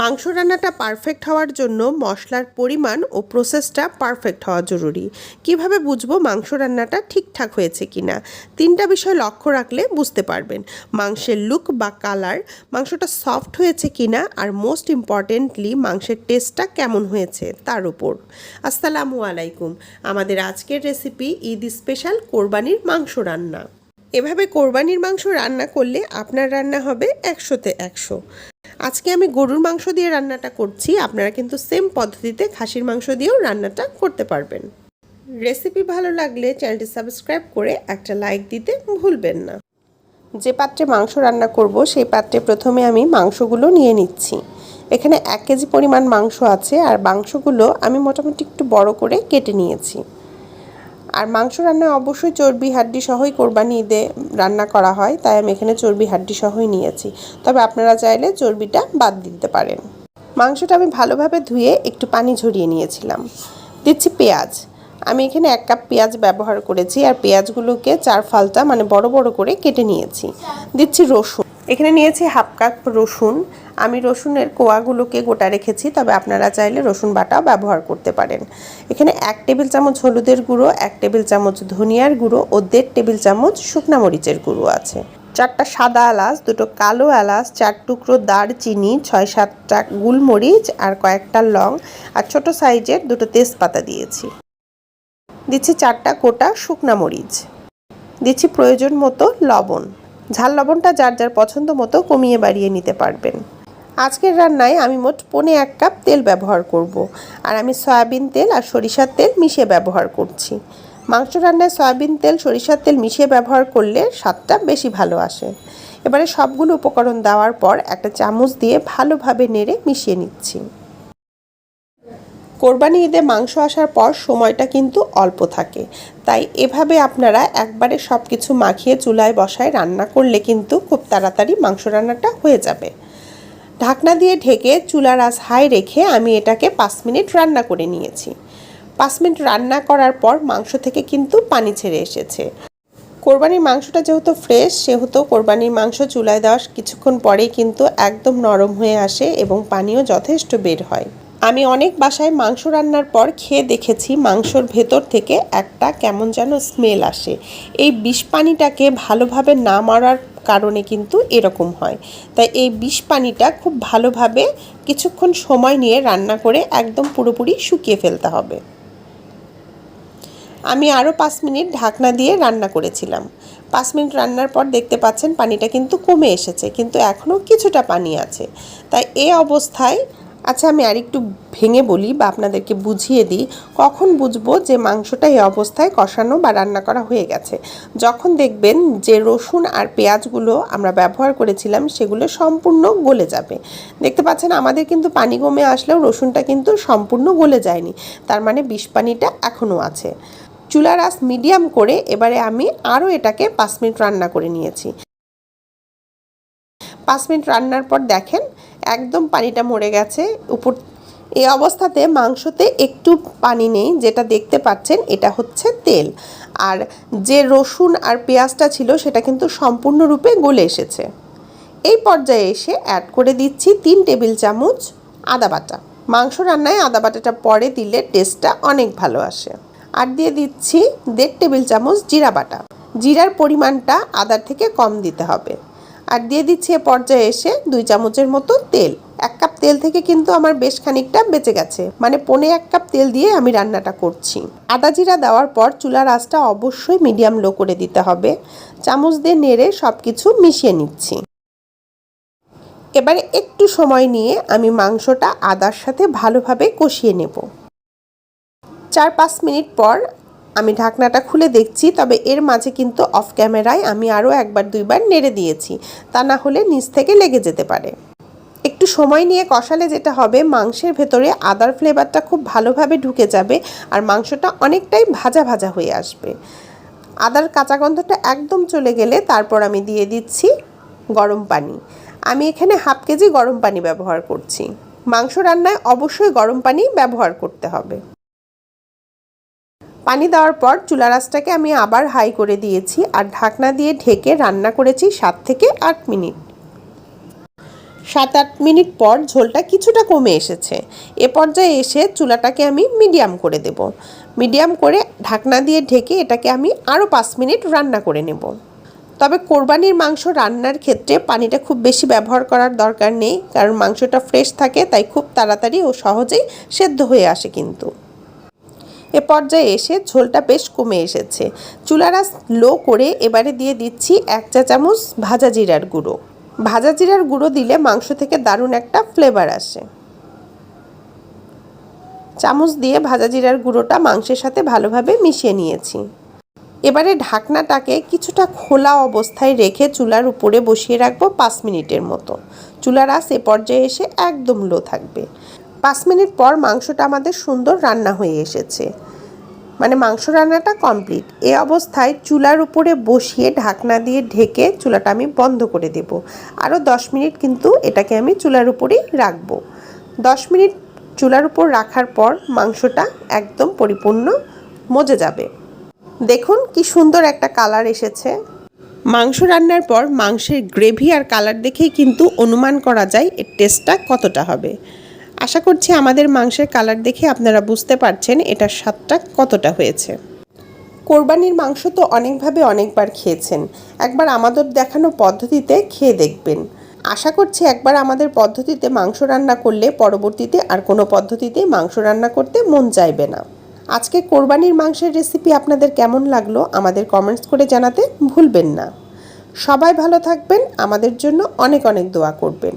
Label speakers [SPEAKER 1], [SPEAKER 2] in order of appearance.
[SPEAKER 1] মাংস রান্নাটা পারফেক্ট হওয়ার জন্য মশলার পরিমাণ ও প্রসেসটা পারফেক্ট হওয়া জরুরি। কীভাবে বুঝব মাংস রান্নাটা ঠিকঠাক হয়েছে কিনা? তিনটা বিষয় লক্ষ্য রাখলে বুঝতে পারবেন। মাংসের লুক বা কালার মাংসটা সফট হয়েছে কিনা আর মোস্ট ইম্পর্টেন্টলি মাংসের টেস্টটা কেমন হয়েছে তার উপর। আসসালামু আলাইকুম। আমাদের আজকের রেসিপি ঈদ স্পেশাল কোরবানির মাংস রান্না। এভাবে কোরবানির মাংস রান্না করলে আপনার রান্না হবে একশোতে একশো। আজকে আমি গরুর মাংস দিয়ে রান্নাটা করছি। আপনারা কিন্তু সেম পদ্ধতিতে খাসির মাংস দিয়েও রান্নাটা করতে পারবেন। রেসিপি ভালো লাগলে চ্যানেলটি সাবস্ক্রাইব করে একটা লাইক দিতে ভুলবেন না। যে পাত্রে মাংস রান্না করব, সেই পাত্রে প্রথমে আমি মাংসগুলো নিয়ে নিচ্ছি। এখানে এক কেজি পরিমাণ মাংস আছে, আর মাংসগুলো আমি মোটামুটি একটু বড় করে কেটে নিয়েছি। আর মাংস রান্নায় অবশ্যই চর্বি, হাড্ডি সহই কোরবানি ঈদে রান্না করা হয়, তাই আমি এখানে চর্বি, হাড্ডি সহই নিয়েছি। তবে আপনারা চাইলে চর্বিটা বাদ দিতে পারেন। মাংসটা আমি ভালোভাবে ধুয়ে একটু পানি ঝরিয়ে নিয়েছিলাম। দিচ্ছি পেঁয়াজ। আমি এখানে এক কাপ পেঁয়াজ ব্যবহার করেছি আর পেঁয়াজগুলোকে চার ফালটা মানে বড় বড় করে কেটে নিয়েছি। দিচ্ছি রসুন। এখানে নিয়েছি হাফ কাপ রসুন আমি রসুনের কোয়াগুলোকে গোটা রেখেছি, তবে আপনারা চাইলে রসুন বাটাও ব্যবহার করতে পারেন। এখানে এক টেবিল চামচ হলুদের গুঁড়ো, এক টেবিল চামচ ধনিয়ার গুঁড়ো ও দেড় টেবিল চামচ শুকনা মরিচের গুঁড়ো আছে। চারটা সাদা এলাচ, দুটো কালো এলাচ, চার টুকরো দারচিনি, ছয় সাতটা গুলমরিচ আর কয়েকটা লং আর ছোট সাইজের দুটো তেজপাতা দিয়েছি। দিচ্ছি চারটা কোটা শুকনা মরিচ। দিচ্ছি প্রয়োজন মতো লবণ। ঝাল লবণটা যার যার পছন্দ মতো কমিয়ে বাড়িয়ে নিতে পারবেন। আজকের রান্নায় আমি মোট পনে এক কাপ তেল ব্যবহার করব। আর আমি সয়াবিন তেল আর সরিষার তেল মিশিয়ে ব্যবহার করছি। মাংস রান্নায় সয়াবিন তেল, সরিষার তেল মিশিয়ে ব্যবহার করলে স্বাদটা বেশি ভালো আসে। এবারে সবগুলো উপকরণ দেওয়ার পর একটা চামচ দিয়ে ভালোভাবে নেড়ে মিশিয়ে নিচ্ছি। কোরবানি ঈদে মাংস আসার পর সময়টা কিন্তু অল্প থাকে। তাই এভাবে আপনারা একবারে সব কিছু মাখিয়ে চুলায় বসায় রান্না করলে কিন্তু খুব তাড়াতাড়ি মাংস রান্নাটা হয়ে যাবে। ঢাকনা দিয়ে ঢেকে চুলার আঁচ হাই রেখে আমি এটাকে পাঁচ মিনিট রান্না করে নিয়েছি। পাঁচ মিনিট রান্না করার পর মাংস থেকে কিন্তু পানি ছেড়ে এসেছে। কোরবানির মাংসটা যেহেতু ফ্রেশ, সেহেতু কোরবানির মাংস চুলায় দেওয়ার কিছুক্ষণ পরেই কিন্তু একদম নরম হয়ে আসে এবং পানিও যথেষ্ট বের হয়। আমি অনেক বাসায় মাংস রান্নার পর খেয়ে দেখেছি মাংসর ভেতর থেকে একটা কেমন যেন স্মেল আসে। এই বিষ পানিটাকে ভালোভাবে না মারার কারণে কিন্তু এরকম হয়। তাই এই বিষ পানিটা খুব ভালোভাবে কিছুক্ষণ সময় নিয়ে রান্না করে একদম পুরোপুরি শুকিয়ে ফেলতে হবে। আমি আরও পাঁচ মিনিট ঢাকনা দিয়ে রান্না করেছিলাম। পাঁচ মিনিট রান্নার পর দেখতে পাচ্ছেন পানিটা কিন্তু কমে এসেছে, কিন্তু এখনও কিছুটা পানি আছে। তাই এ অবস্থায় আচ্ছা আমি আরেকটু ভেঙে বলি বা আপনাদেরকে বুঝিয়ে দিই, কখন বুঝব যে মাংসটা এই অবস্থায় কষানো বা রান্না করা হয়ে গেছে? যখন দেখবেন যে রসুন আর পেঁয়াজগুলো আমরা ব্যবহার করেছিলাম, সেগুলো সম্পূর্ণ গলে যাবে। দেখতে পাচ্ছেন, আমাদের কিন্তু পানি কমে আসলেও রসুনটা কিন্তু সম্পূর্ণ গলে যায়নি। তার মানে বিষ পানিটা এখনও আছে। চুলার আস মিডিয়াম করে এবারে আমি আরও এটাকে পাঁচ মিনিট রান্না করে নিয়েছি। পাঁচ মিনিট রান্নার পর দেখেন, একদম পানিটা মরে গেছে। উপর এই অবস্থাতে মাংসতে একটু পানি নেই, যেটা দেখতে পাচ্ছেন এটা হচ্ছে তেল। আর যে রসুন আর পেঁয়াজটা ছিল সেটা কিন্তু সম্পূর্ণরূপে গলে এসেছে। এই পর্যায়ে এসে অ্যাড করে দিচ্ছি তিন টেবিল চামচ আদা বাটা। মাংস রান্নায় আদা বাটাটা পরে দিলে টেস্টটা অনেক ভালো আসে। আর দিয়ে দিচ্ছি দেড় টেবিল চামচ জিরা বাটা। জিরার পরিমাণটা আদার থেকে কম দিতে হবে। আর দিয়ে দিচ্ছি এ পর্যায়ে এসে দুই চামচের মতো তেল। এক কাপ তেল থেকে কিন্তু আমার বেশ খানিকটা বেঁচে গেছে। মানে পনে এক কাপ তেল দিয়ে আমি রান্নাটা করছি। আদা জিরা দেওয়ার পর চুলার আঁচটা অবশ্যই মিডিয়াম লো করে দিতে হবে। চামচ দিয়ে নেড়ে সব কিছু মিশিয়ে নিচ্ছি। এবারে একটু সময় নিয়ে আমি মাংসটা আদার সাথে ভালোভাবে কষিয়ে নেব। চার পাঁচ মিনিট পর আমি ঢাকনাটা খুলে দেখছি, তবে এর মাঝে কিন্তু অফ ক্যামেরায় আমি আরও একবার দুইবার নেড়ে দিয়েছি। তা না হলে নিচ থেকে লেগে যেতে পারে। একটু সময় নিয়ে কষালে যেটা হবে, মাংসের ভেতরে আদার ফ্লেভারটা খুব ভালোভাবে ঢুকে যাবে আর মাংসটা অনেকটাই ভাজা ভাজা হয়ে আসবে। আদার কাঁচা গন্ধটা একদম চলে গেলে তারপর আমি দিয়ে দিচ্ছি গরম পানি। আমি এখানে হাফ কেজি গরম পানি ব্যবহার করছি। মাংস রান্নায় অবশ্যই গরম পানি ব্যবহার করতে হবে। পানি দেওয়ার পর চুলা রাসটাকে আমি আবার হাই করে দিয়েছি আর ঢাকনা দিয়ে ঢেকে রান্না করেছি সাত থেকে আট মিনিট। সাত আট মিনিট পর ঝোলটা কিছুটা কমে এসেছে। এ পর্যায়ে এসে চুলাটাকে আমি মিডিয়াম করে দেব। মিডিয়াম করে ঢাকনা দিয়ে ঢেকে এটাকে আমি আরও পাঁচ মিনিট রান্না করে নেব। তবে কোরবানির মাংস রান্নার ক্ষেত্রে পানিটা খুব বেশি ব্যবহার করার দরকার নেই, কারণ মাংসটা ফ্রেশ থাকে, তাই খুব তাড়াতাড়ি ও সহজেই সেদ্ধ হয়ে আসে কিন্তু। এ পর্যায়ে এসে ঝোলটা বেশ কমে এসেছে। চুলারা লো করে এবারে দিয়ে দিচ্ছি এক চা চামচ ভাজা জিরার গুঁড়ো। ভাজা জিরার গুঁড়ো দিলে মাংস থেকে দারুণ একটা ফ্লেভার আসে। চামচ দিয়ে ভাজা জিরার গুঁড়োটা মাংসের সাথে ভালোভাবে মিশিয়ে নিয়েছি। এবারে ঢাকনাটাকে কিছুটা খোলা অবস্থায় রেখে চুলার উপরে বসিয়ে রাখব পাঁচ মিনিটের মতো। চুলার আস এ পর্যায়ে এসে একদম লো থাকবে। পাঁচ মিনিট পর মাংসটা আমাদের সুন্দর রান্না হয়ে এসেছে। মানে মাংস রান্নাটা কমপ্লিট এ অবস্থায় চুলার উপরে বসিয়ে ঢাকনা দিয়ে ঢেকে চুলাটা আমি বন্ধ করে দেব। আরও দশ মিনিট কিন্তু এটাকে আমি চুলার উপরেই রাখব। দশ মিনিট চুলার উপর রাখার পর মাংসটা একদম পরিপূর্ণ মজে যাবে। দেখুন কি সুন্দর একটা কালার এসেছে। মাংস রান্নার পর মাংসের গ্রেভি আর কালার দেখেই কিন্তু অনুমান করা যায় এর টেস্টটা কতটা হবে। আশা করছি আমাদের মাংসের কালার দেখে আপনারা বুঝতে পারছেন এটার স্বাদটা কতটা হয়েছে। কোরবানির মাংস তো অনেকভাবে অনেকবার খেয়েছেন। একবার আমাদের দেখানো পদ্ধতিতে খেয়ে দেখবেন। আশা করছি একবার আমাদের পদ্ধতিতে মাংস রান্না করলে পরবর্তীতে আর কোনো পদ্ধতিতে মাংস রান্না করতে মন চাইবে না। আজকে কোরবানির মাংসের রেসিপি আপনাদের কেমন লাগল আমাদের কমেন্টস করে জানাতে ভুলবেন না। সবাই ভালো থাকবেন, আমাদের জন্য অনেক অনেক দোয়া করবেন।